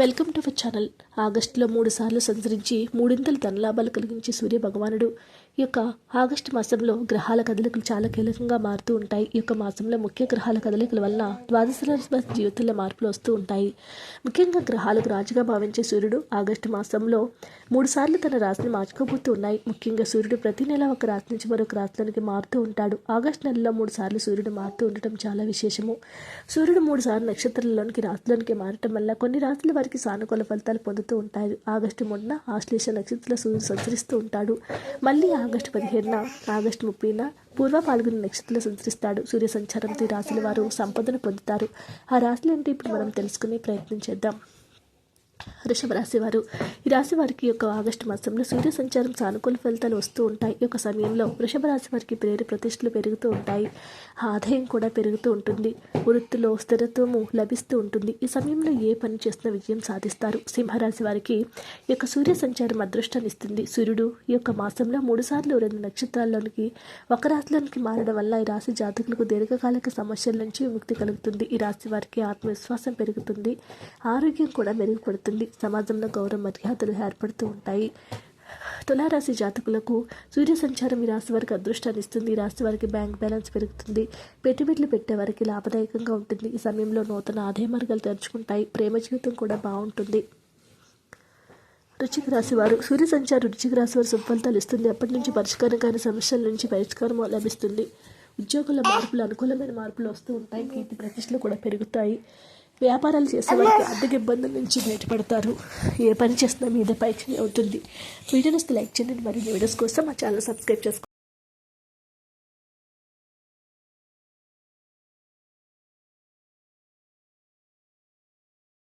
Welcome to our channel. ఆగస్టులో మూడు సార్లు సంచరించి మూడింతలు ధనలాభాలు కలిగించే సూర్య భగవానుడు. ఈ యొక్క ఆగస్టు మాసంలో గ్రహాల కదలికలు చాలా కీలకంగా మారుతూ ఉంటాయి. ఈ యొక్క మాసంలో ముఖ్య గ్రహాల కదలికల వల్ల ద్వాదశ రాశి జీవితంలో మార్పులు వస్తూ ఉంటాయి. ముఖ్యంగా గ్రహాలకు రాజుగా భావించే సూర్యుడు ఆగస్టు మాసంలో మూడు సార్లు తన రాశిని మార్చుకోబోతూ ఉన్నాయి. ముఖ్యంగా సూర్యుడు ప్రతి నెల ఒక రాశి నుంచి మరొక రాశిలోనికి మారుతూ ఉంటాడు. ఆగస్టు నెలలో మూడు సార్లు సూర్యుడు మారుతూ ఉండటం చాలా విశేషము. సూర్యుడు మూడు సార్లు నక్షత్రాలలోనికి రాశిలోనికి మారటం వల్ల కొన్ని రాశుల వారికి సానుకూల ఫలితాలు పొందుతూ ఉంటాయి ఆగస్టు మూడున ఆశ్లేష నక్షత్రంలో సూర్యుడు సంచరిస్తూ ఉంటాడు. మళ్ళీ ఆగస్టు పదిహేడున ఆగస్టు ముప్పైన పూర్వ పాల్గొనే నక్షత్రంలో సంచరిస్తాడు. సూర్య సంచారంతో ఈ రాశుల వారు సంపదను పొందుతారు. ఆ రాశులు ఏంటి? ఇప్పుడు మనం తెలుసుకునే ప్రయత్నం చేద్దాం. వృషభ రాశి వారు ఈ రాశి వారికి యొక్క ఆగస్టు మాసంలో సూర్య సంచారం సానుకూల ఫలితాలు వస్తూ ఉంటాయి. ఈ యొక్క సమయంలో వృషభ రాశి వారికి పేరు ప్రతిష్టలు పెరుగుతూ ఉంటాయి. ఆదాయం కూడా పెరుగుతూ ఉంటుంది. వృత్తిలో స్థిరత్వము లభిస్తూ ఉంటుంది. ఈ సమయంలో ఏ పని చేసినా విజయం సాధిస్తారు. సింహరాశి వారికి ఈ యొక్క సూర్య సంచారం అదృష్టాన్ని ఇస్తుంది. సూర్యుడు ఈ యొక్క మాసంలో మూడు సార్లు రెండు నక్షత్రాల్లోనికి ఒక రాశిలోనికి మారడం వల్ల ఈ రాశి జాతకులకు దీర్ఘకాలిక సమస్యల నుంచి విముక్తి కలుగుతుంది. ఈ రాశి వారికి ఆత్మవిశ్వాసం పెరుగుతుంది. ఆరోగ్యం కూడా మెరుగుపడుతుంది. సమాజంలో గౌరవ మర్యాదలు ఏర్పడుతూ ఉంటాయి. తులారాశి జాతకులకు సూర్య సంచారం ఈ రాశి వారికి అదృష్టాన్ని ఇస్తుంది. ఈ రాశి వారికి బ్యాంక్ బ్యాలెన్స్ పెరుగుతుంది. పెట్టుబడులు పెట్టే వారికి లాభదాయకంగా ఉంటుంది. ఈ సమయంలో నూతన ఆదాయ మార్గాలు తెరుచుకుంటాయి. ప్రేమ జీవితం కూడా బాగుంటుంది. రుచికి రాశి వారు సూర్య సంచారం రుచికి రాశి వారు సుఫలితాలు ఇస్తుంది. అప్పటి నుంచి పరిష్కారం కాని సమస్యల నుంచి పరిష్కారం లభిస్తుంది. ఉద్యోగుల మార్పులు అనుకూలమైన మార్పులు వస్తూ ఉంటాయి. కీర్తి ప్రతిష్టలు కూడా పెరుగుతాయి. వ్యాపారాలు చేసే వారికి ఆర్థిక ఇబ్బందుల నుంచి బయటపడతారు. ఏ పని చేసినా మీద పైకి అవుతుంది. వీడియోని లైక్ చేయండి. మరియు వీడియోస్ కోసం మా ఛానల్ సబ్స్క్రైబ్ చేసుకోండి.